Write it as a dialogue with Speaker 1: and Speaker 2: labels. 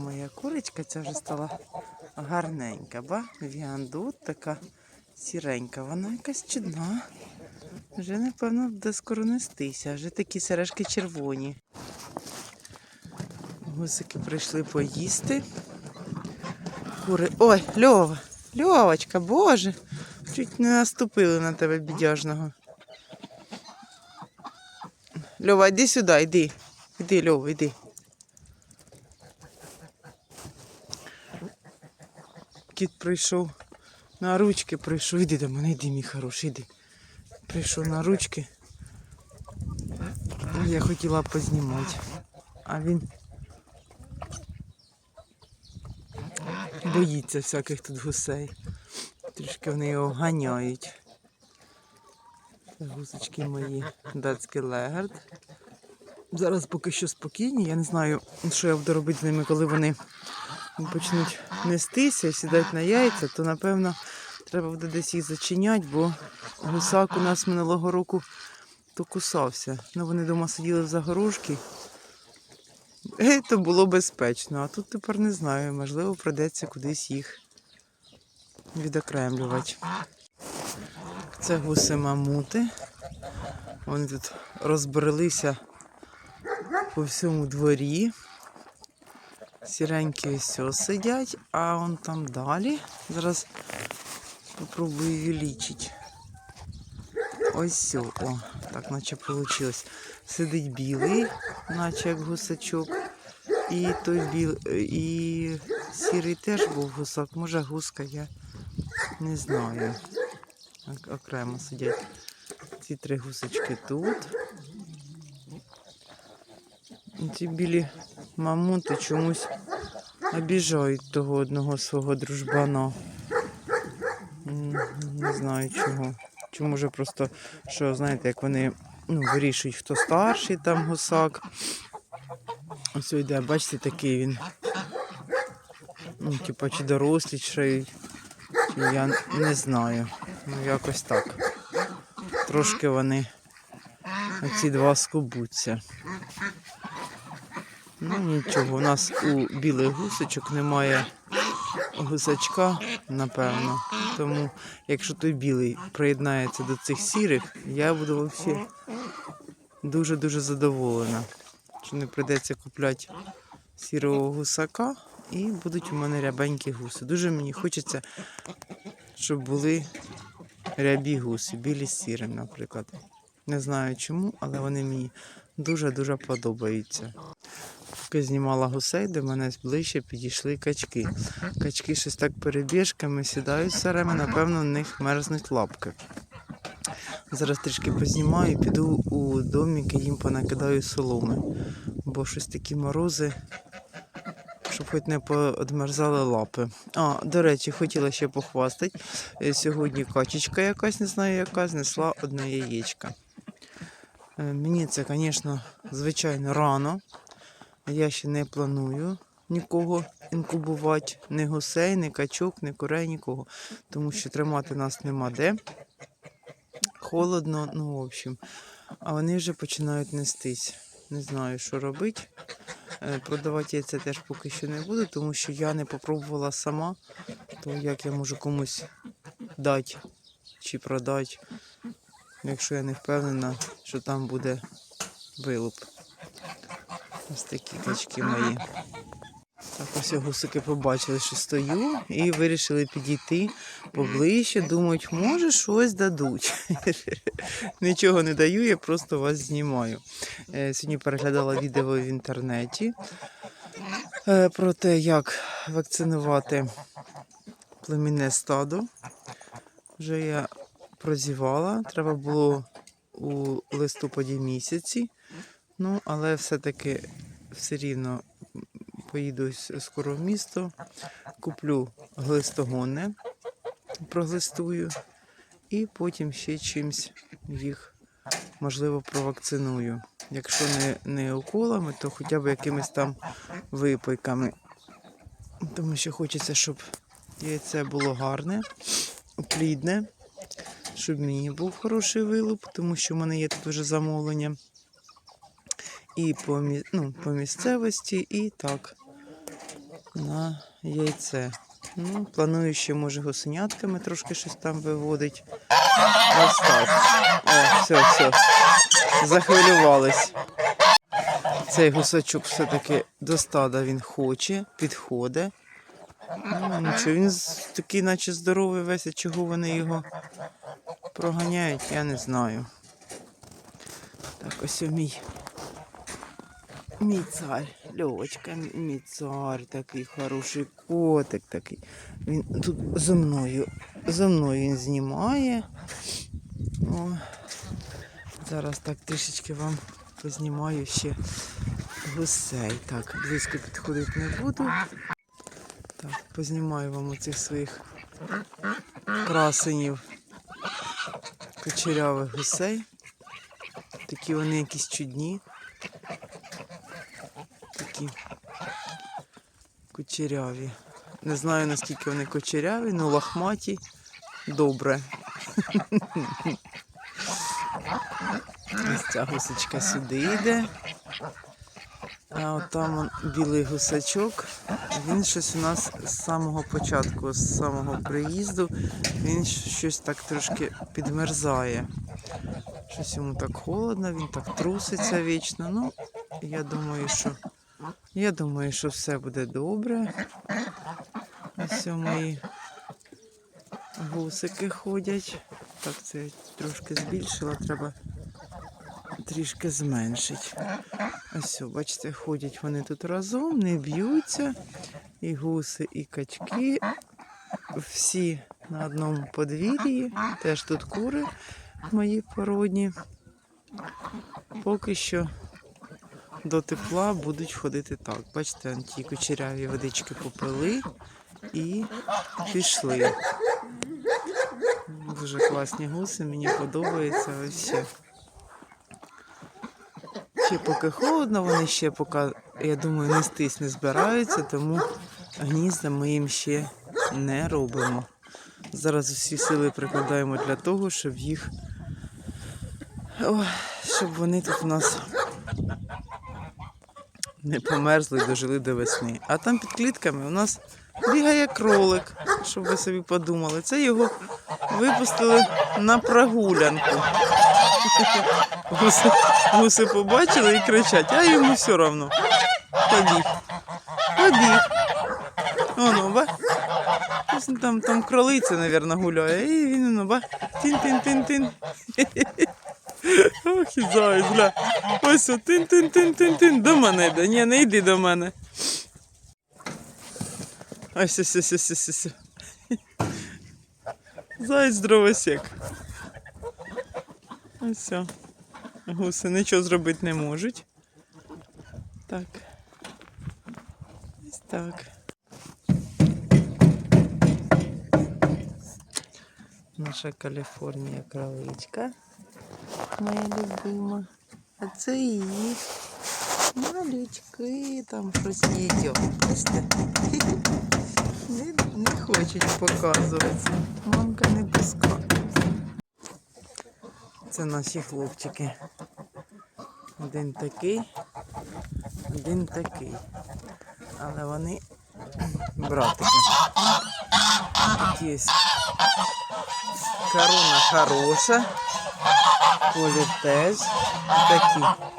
Speaker 1: моя курочка, ця вже стала гарненька, ба? Віандут така сіренька. Вона якась чудна. Вже, напевно, буде скоро нестися. Вже такі сережки червоні. Гусики прийшли поїсти. Кури. Ой, Льова! Льовочка, боже! Чуть не наступили на тебе бідяжного. Льова, йди сюди, йди. Йди, Льова, йди. Кіт прийшов на ручки, прийшов. Іди до мене, йди, мій хороший, йди. Прийшов на ручки. Я хотіла познімати. А він боїться всяких тут гусей. Трішки вони його ганяють. Це гусочки мої датський легард. Зараз поки що спокійні. Я не знаю, що я буду робити з ними, коли вони почнуть нестися і сідати на яйця, то напевно треба буде десь їх зачиняти, бо гусак у нас минулого року то кусався. Ну вони вдома сиділи в загорожці. Е, то було безпечно. А тут тепер не знаю, можливо, придеться кудись їх відокремлювати. Це гуси мамути. Вони тут розбрелися по всьому дворі. Сіренькі ось сидять, а он там далі. Зараз попробую її лічити. Ось сьо. О, так наче вийшло. Сидить білий, наче як гусачок. І той біл... і сірий теж був гусак. Може гуска, я не знаю. Окремо сидять. Ці три гусочки тут. Ці білі мамути чомусь обіжають того одного свого дружбана. Не знаю чого. Чи може просто, що знаєте, як вони ну, вирішують, хто старший там гусак. Ось йде, бачите, такий він. Ну, типа, чи доросліший, чи я не знаю. Ну, якось так. Трошки вони оці два скубуться. Ну нічого, у нас у білих гусочок немає гусачка, напевно. Тому, якщо той білий приєднається до цих сірих, я буду взагалі дуже-дуже задоволена. Що не прийдеться купляти сірого гусака і будуть у мене рябенькі гуси. Дуже мені хочеться, щоб були рябі гуси, білі з сірим, наприклад. Не знаю чому, але вони мені дуже-дуже подобаються. Поки знімала гусей, до мене ближче підійшли качки. Качки щось так перебіжками сідають сарами, напевно, в них мерзнуть лапки. Зараз трішки познімаю, і піду у домик і їм понакидаю соломи, бо щось такі морози, щоб хоч не поодмерзали лапи. А, до речі, хотіла ще похвастати. Е, Сьогодні качечка якась, не знаю яка, знесла одне яєчко. Е, Мені це, звісно, звичайно, рано. Я ще не планую нікого інкубувати, ні гусей, ні качок, ні курей, нікого. Тому що тримати нас нема де. Холодно, ну, в общем. А вони вже починають нестись. Не знаю, що робити. Е, Продавати я це теж поки що не буду, тому що я не попробувала сама, то як я можу комусь дати чи продати, якщо я не впевнена, що там буде вилуп. Ось такі качки мої. Так, ось гусики побачили, що стою, і вирішили підійти поближче. Думають, може щось дадуть. Нічого не даю, я просто вас знімаю. Е, Сьогодні переглядала відео в інтернеті е, про те, як вакцинувати племінне стадо. Вже я прозівала, треба було у листопаді місяці. Ну, але все-таки все рівно поїду скоро в місто, куплю глистогонне, проглистую, і потім ще чимось їх, можливо, провакциную. Якщо не, не уколами, то хоча б якимись там випайками. Тому що хочеться, щоб яйце було гарне, плідне, щоб мені був хороший вилуп, тому що в мене є тут вже замовлення і по, ну, по місцевості, і так. на яйце. Ну, планую ще, може, гусенятками трошки щось там виводить. Ось так. О, все, все. Захвилювались. Цей гусачок все-таки до стада він хоче, підходить. Ну, нічого, він такий, наче здоровий весь, а чого вони його проганяють, я не знаю. Так, ось мій. Мій цар, Льовочка, мій- цар, такий хороший котик такий. Він тут зо мною, зо мною він знімає. О, зараз так трішечки вам познімаю ще гусей. Так, близько підходити не буду. Так, познімаю вам оцих своїх красенів кучерявих гусей. Такі вони якісь чудні. Такі кучеряві. Не знаю наскільки вони кучеряві, але лахматі добре. Ось ця гусочка сюди йде. А от там білий гусачок. Він щось у нас з самого початку, з самого приїзду, він щось так трошки підмерзає. Щось йому так холодно, він так труситься вічно. Ну, я думаю, що я думаю, що все буде добре. Ось мої гусики ходять. Так, це я трошки збільшила, треба трішки зменшити. Ось, бачите, ходять вони тут разом, не б'ються. І гуси, і качки. Всі на одному подвір'ї. Теж тут кури мої породні. Поки що до тепла будуть ходити так. Бачите, ті кучеряві водички попили і пішли. Дуже класні гуси, мені подобається ось ще. Ще поки холодно, вони ще поки, я думаю, нестись не збираються, тому гнізда ми їм ще не робимо. Зараз усі сили прикладаємо для того, щоб їх. Ой, щоб вони тут у нас не померзли дожили до весни. А там під клітками у нас бігає кролик, щоб ви собі подумали. Це його випустили на прогулянку. Гуси, гуси побачили і кричать, а йому все одно. Побіг. Побіг. Оно, ба. Там, там кролиця, мабуть, гуляє. І він, ба. Тин-тин-тин-тин. Ох, і заяць, гля. Ось тин-тин-тин-тин-тин. До мене йде. Ні, не йди до мене. Ось, ось, ось, ось, ось, ось. Заяць дровосек. Ось. Гуси нічого зробити не можуть. Так. Ось так. Наша Каліфорнія кроличка. Моя любима. А це її малючки. Там щось їдять. Бачите? Не, не хочуть показуватися. Мамка не пускає. Це наші хлопчики. Один такий, один такий. Але вони братики. Є. Корона хороша. Колір теж. Такі.